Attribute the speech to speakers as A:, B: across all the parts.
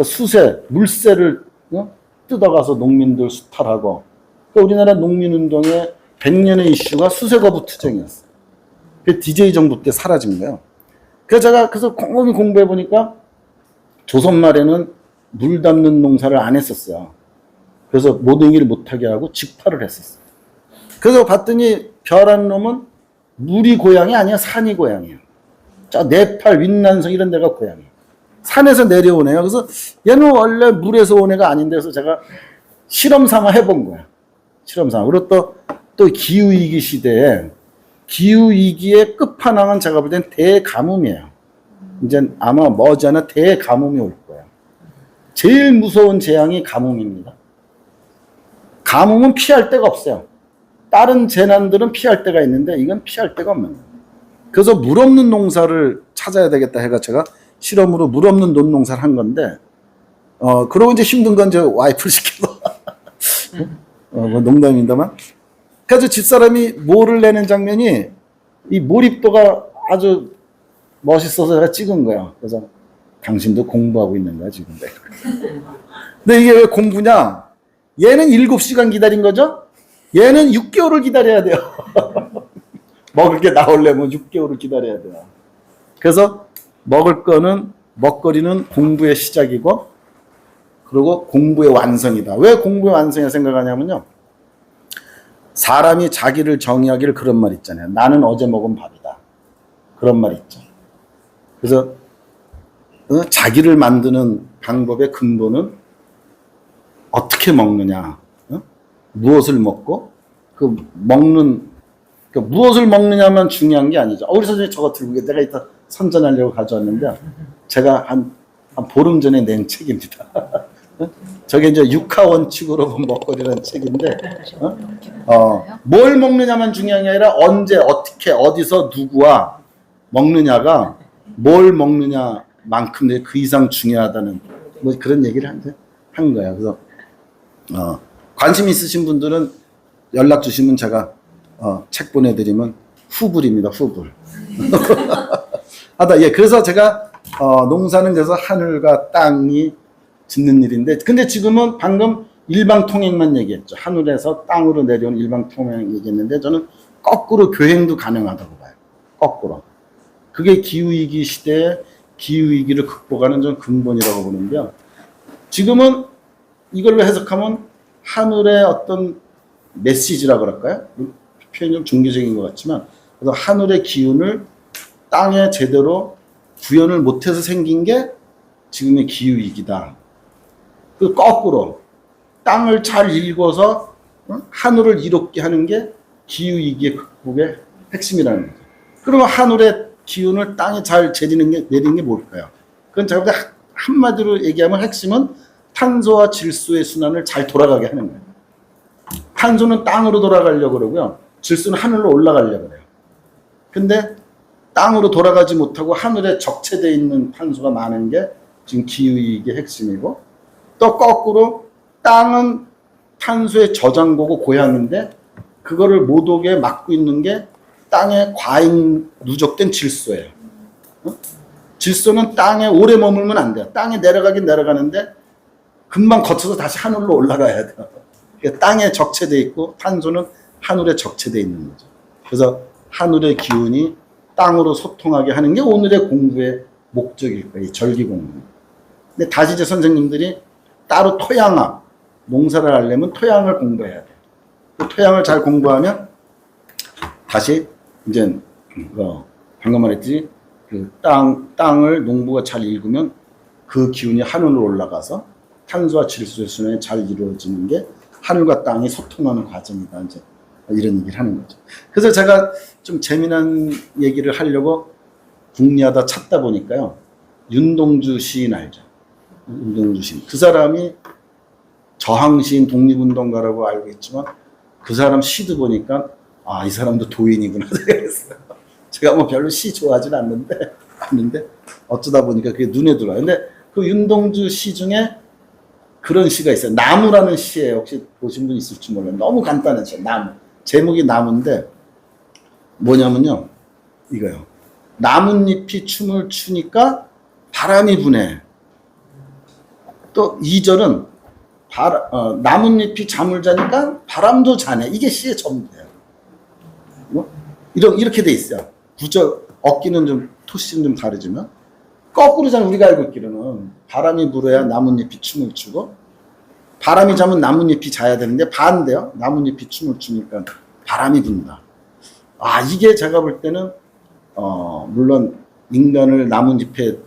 A: 그 수세, 물세를 어? 뜯어가서 농민들 수탈하고 그 우리나라 농민운동의 100년의 이슈가 수세 거부 투쟁이었어. 그 DJ 정부 때 사라진 거예요. 그래서 제가 그래서 곰곰이 공부해 보니까 조선 말에는 물 담는 농사를 안 했었어요. 그래서 모종일을 못하게 하고 직파를 했었어요. 그래서 봤더니 별한 놈은 물이 고향이 아니야 산이 고향이야. 저 네팔 윈난성 이런 데가 고향이야. 산에서 애야. 그래서 얘는 원래 물에서 온 애가 아닌데 그래서 제가 실험 삼아 해본 거야. 실험 삼아. 그리고 또, 또 기후위기 시대에 기후위기의 끝판왕은 제가 볼 땐 대가뭄이에요. 이제 아마 머지않아 대가뭄이 올 거예요. 제일 무서운 재앙이 가뭄입니다. 가뭄은 피할 데가 없어요. 다른 재난들은 피할 데가 있는데 이건 피할 데가 없는 거예요. 그래서 물 없는 농사를 찾아야 되겠다 해가 제가 실험으로 물 없는 논 농사를 한 건데 어 그러고 이제 힘든 건저 와이프를 시켜서 어뭐 농담입니다만 그래서 집사람이 모를 내는 장면이 이 몰입도가 아주 멋있어서 제가 찍은 거야. 그래서 당신도 공부하고 있는 거야 지금. 근데 이게 왜 공부냐? 얘는 7시간 기다린 거죠? 얘는 6개월을 기다려야 돼요. 먹을 게 나오려면 6개월을 기다려야 돼요. 그래서 먹을 거는 먹거리는 공부의 시작이고 그리고 공부의 완성이다. 왜 공부의 완성이라 생각하냐면요. 사람이 자기를 정의하기를 그런 말 있잖아요. 나는 어제 먹은 밥이다. 그런 말 있죠. 그래서 어, 자기를 만드는 방법의 근본은 어떻게 먹느냐, 어? 무엇을 먹고 그 먹는 그 무엇을 먹느냐만 중요한 게 아니죠. 어, 우리 선생님 저거 들고. 내가 이따 선전하려고 가져왔는데 제가 한, 한 보름 전에 낸 책입니다. 어? 저게 이제 육하 원칙으로 본 먹거리라는 책인데 어? 어, 뭘 먹느냐만 중요한 게 아니라 언제 어떻게 어디서 누구와 먹느냐가 뭘 먹느냐만큼 그 이상 중요하다는 뭐 그런 얘기를 한, 한 거야. 그래서 어, 관심 있으신 분들은 연락 주시면 제가 어, 책 보내드리면 후불입니다. 후불. 하다 예 그래서 제가 어, 농사는 그래서 하늘과 땅이 짓는 일인데 근데 지금은 방금 일방통행만 얘기했죠. 하늘에서 땅으로 내려온 일방통행 얘기했는데 저는 거꾸로 교행도 가능하다고 봐요. 거꾸로. 그게 기후위기 시대에 기후위기를 극복하는 좀 근본이라고 보는데요. 지금은 이걸로 해석하면 하늘의 어떤 메시지라 그럴까요? 표현이 좀 종교적인 것 같지만 그래서 하늘의 기운을 땅에 제대로 구현을 못해서 생긴 게 지금의 기후위기다. 그 거꾸로 땅을 잘 어? 하늘을 이롭게 하는 게 기후위기의 극복의 핵심이라는 거죠. 그러면 하늘의 기운을 땅에 잘 재리는 게, 내리는 게 뭘까요? 그건 제가 볼때 한마디로 얘기하면 핵심은 탄소와 질소의 순환을 잘 돌아가게 하는 거예요. 탄소는 땅으로 돌아가려고 그러고요. 질소는 하늘로 올라가려고 그래요. 근데 땅으로 돌아가지 못하고 하늘에 적체되어 있는 탄소가 많은 게 지금 기후위기의 핵심이고 또 거꾸로 땅은 탄소의 저장고고 고향인데 그거를 못 오게 막고 있는 게 땅에 과잉 누적된 질소예요. 어? 질소는 땅에 오래 머물면 안 돼요. 땅에 내려가긴 내려가는데 금방 거쳐서 다시 하늘로 올라가야 돼요. 그러니까 땅에 적체돼 있고 탄소는 하늘에 적체돼 있는 거죠. 그래서 하늘의 기운이 땅으로 소통하게 하는 게 오늘의 공부의 목적일 거예요. 절기 공부. 근데 다시 제 선생님들이 따로 토양학, 농사를 하려면 토양을 공부해야 돼요. 그 토양을 잘 공부하면 다시 이제 어, 방금 말했지 그 땅 땅을 농부가 잘 읽으면 그 기운이 하늘로 올라가서 탄소와 질소의 순환이 잘 이루어지는 게 하늘과 땅이 소통하는 과정이다 이제 이런 얘기를 하는 거죠. 그래서 제가 좀 재미난 얘기를 하려고 궁리하다 찾다 보니까요 윤동주 시인 알죠? 윤동주 시인 그 사람이 저항시인 독립운동가라고 알고 있지만 그 사람 시도 보니까 아, 이 사람도 도인이구나 생각했어요. 제가 뭐 별로 시 좋아하진 않는데, 않는데, 어쩌다 보니까 그게 눈에 들어와요. 근데 그 윤동주 시 중에 그런 시가 있어요. 나무라는 시예요. 혹시 보신 분 있을지 몰라요. 너무 간단한 시예요. 나무. 제목이 나무인데, 뭐냐면요. 이거요. 나뭇잎이 춤을 추니까 바람이 부네. 또 2절은 바라, 어, 나뭇잎이 잠을 자니까 바람도 자네. 이게 시의 전부예요. 뭐? 이런, 이렇게 돼 있어요. 구절, 어기는 좀, 토시는 좀 다르지만, 거꾸로잖아. 우리가 알고 있기로는. 바람이 불어야 나뭇잎이 춤을 추고, 바람이 자면 나뭇잎이 자야 되는데, 반대요. 나뭇잎이 춤을 추니까 바람이 분다. 아, 이게 제가 볼 때는, 어, 물론 인간을 나뭇잎에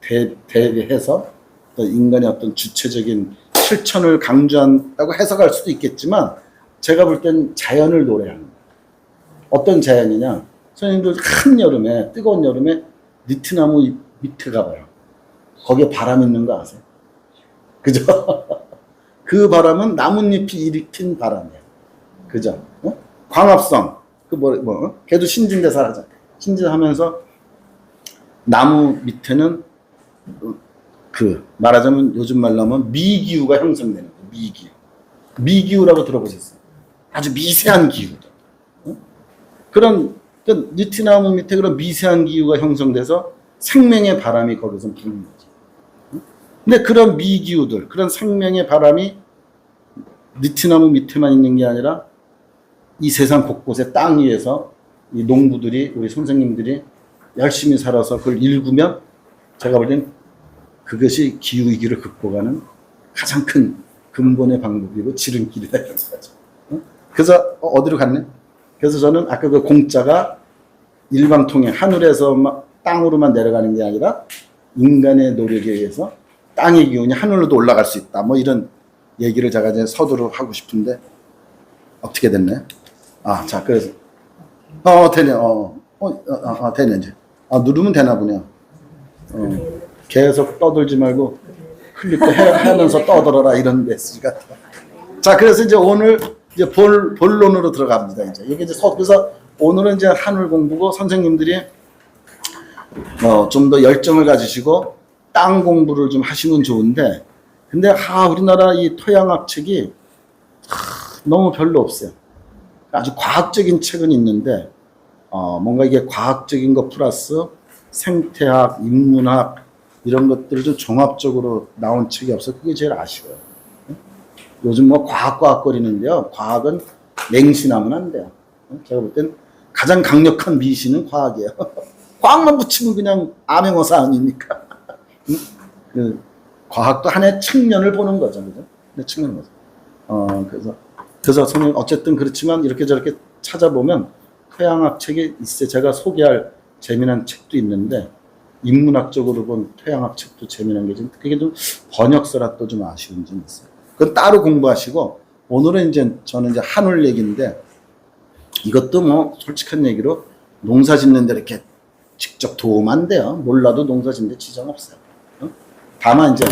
A: 대, 대비해서 또 인간의 어떤 주체적인 실천을 강조한다고 해석할 수도 있겠지만 제가 볼땐 자연을 노래하는. 어떤 자연이냐? 선생님들 한 여름에 뜨거운 여름에 니트나무 잎 밑에 가봐요. 거기에 바람 있는 거 아세요? 그죠? 그 바람은 나뭇잎이 일으킨 바람이에요. 그죠? 어? 광합성 그 뭐 뭐? 어? 걔도 신진대사 하잖아. 신진하면서 나무 밑에는 그 말하자면 요즘 말로 하면 미기후가 형성되는 거예요. 미기후. 미기후라고 들어보셨어요? 아주 미세한 기후들. 어? 그런 그 니트나무 밑에 그런 미세한 기후가 형성돼서 생명의 바람이 거기서 부는 거죠. 어? 근데 그런 미기후들, 그런 생명의 바람이 니트나무 밑에만 있는 게 아니라 이 세상 곳곳에 땅 위에서 이 농부들이 우리 선생님들이 열심히 살아서 그걸 일구면 제가 볼 땐 그것이 기후 위기를 극복하는 가장 큰 근본의 방법이고 지름길이다 이런 거죠. 어? 그래서 어, 어디로 갔네? 그래서 저는 아까 그 공짜가 일방 통행 하늘에서 막 땅으로만 내려가는 게 아니라 인간의 노력에 의해서 땅의 기운이 하늘로도 올라갈 수 있다. 뭐 이런 얘기를 제가 이제 서두로 하고 싶은데 어떻게 됐네? 아, 자, 그래서 어, 되네. 어, 어, 어, 어, 되네 이제. 아, 누르면 되나 보네요. 어, 계속 떠들지 말고 클릭도 해, 하면서 떠들어라 이런 메시지 같아. 자, 그래서 이제 오늘 이제 본, 본론으로 들어갑니다. 이제 이게 이제 서, 그래서 오늘은 이제 하늘 공부고 선생님들이 어, 좀 더 열정을 가지시고 땅 공부를 좀 하시면 좋은데 근데 하 우리나라 이 토양학 책이 하, 너무 별로 없어요. 아주 과학적인 책은 있는데 어, 뭔가 이게 과학적인 것 플러스 생태학, 인문학 이런 것들을 좀 종합적으로 나온 책이 없어 그게 제일 아쉬워요. 요즘 뭐 과학 과학 거리는데요. 과학은 맹신하면 안 돼요. 제가 볼 땐 가장 강력한 미신은 과학이에요. 과학만 붙이면 그냥 암행어사 아닙니까? 과학도 하나의 측면을 보는 거죠, 그죠? 네, 측면을 보죠. 어, 그래서 그래서 선생님 어쨌든 그렇지만 이렇게 저렇게 찾아보면 토양학 책이 있어요. 제가 소개할 재미난 책도 있는데 인문학적으로 본 토양학 책도 재미난 게좀 그게 좀 번역서라 또 좀 아쉬운 점이 있어요. 그건 따로 공부하시고 오늘은 이제 저는 이제 한울 얘기인데 이것도 뭐 솔직한 얘기로 농사 짓는 데 이렇게 직접 도움 안 돼요. 몰라도 농사 짓는 데 지장 없어요. 다만 이제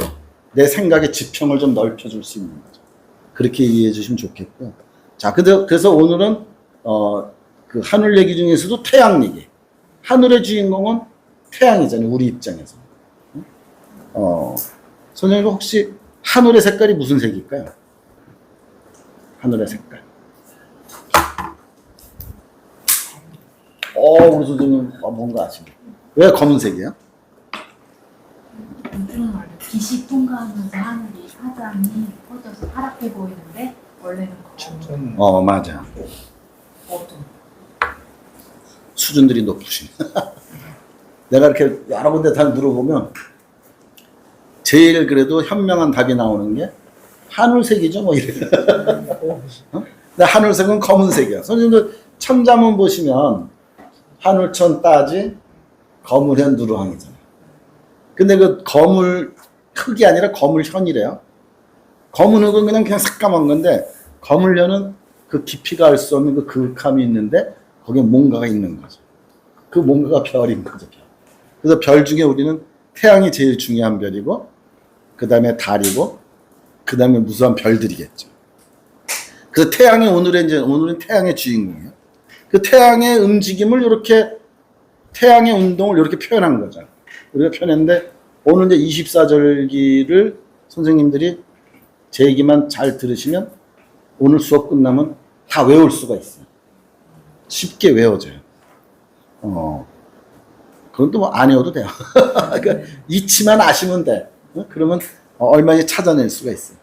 A: 내 생각의 지평을 좀 넓혀줄 수 있는 거죠. 그렇게 이해해 주시면 좋겠고. 자, 그래서 오늘은, 어, 그 하늘 얘기 중에서도 태양 얘기. 하늘의 주인공은 태양이잖아요. 우리 입장에서. 어, 선생님 혹시 하늘의 색깔이 무슨 색일까요? 하늘의 색깔. 어, 우리 선생님 아, 뭔가 아시네. 왜
B: 검은색이야? 20 통과하면서 하늘이 사장이 퍼져서 파랗게 보이는데 원래는
A: 어 맞아.
B: 어둠.
A: 수준들이 높으신. 내가 이렇게 여러 군데 다 물어보면 제일 그래도 현명한 답이 나오는 게 하늘색이죠 뭐 이래. 어? 근데 하늘색은 검은색이야. 선생님들 천자문 보시면 하늘천 따지 거물현 누르항이잖아. 근데 그 거물 흙이 아니라 거물현이래요. 검은 흙은 그냥 그냥 새까만 건데 거물현은 그 깊이가 알 수 없는 그 그윽함이 있는데 거기에 뭔가가 있는 거죠. 그 뭔가가 별인 거죠. 별. 그래서 별 중에 우리는 태양이 제일 중요한 별이고 그 다음에 달이고 그 다음에 무수한 별들이겠죠. 그래서 태양이 오늘의 이제 오늘은 태양의 주인공이에요. 그 태양의 움직임을 이렇게 태양의 운동을 이렇게 표현한 거죠. 우리가 표현했는데 오늘 이제 24절기를 선생님들이 제 얘기만 잘 들으시면 오늘 수업 끝나면 다 외울 수가 있어요. 쉽게 외워져요. 어. 그건 또뭐안 외워도 돼요. 그러니까 이치만 아시면 돼. 어? 그러면 어, 얼마든지 찾아낼 수가 있어요.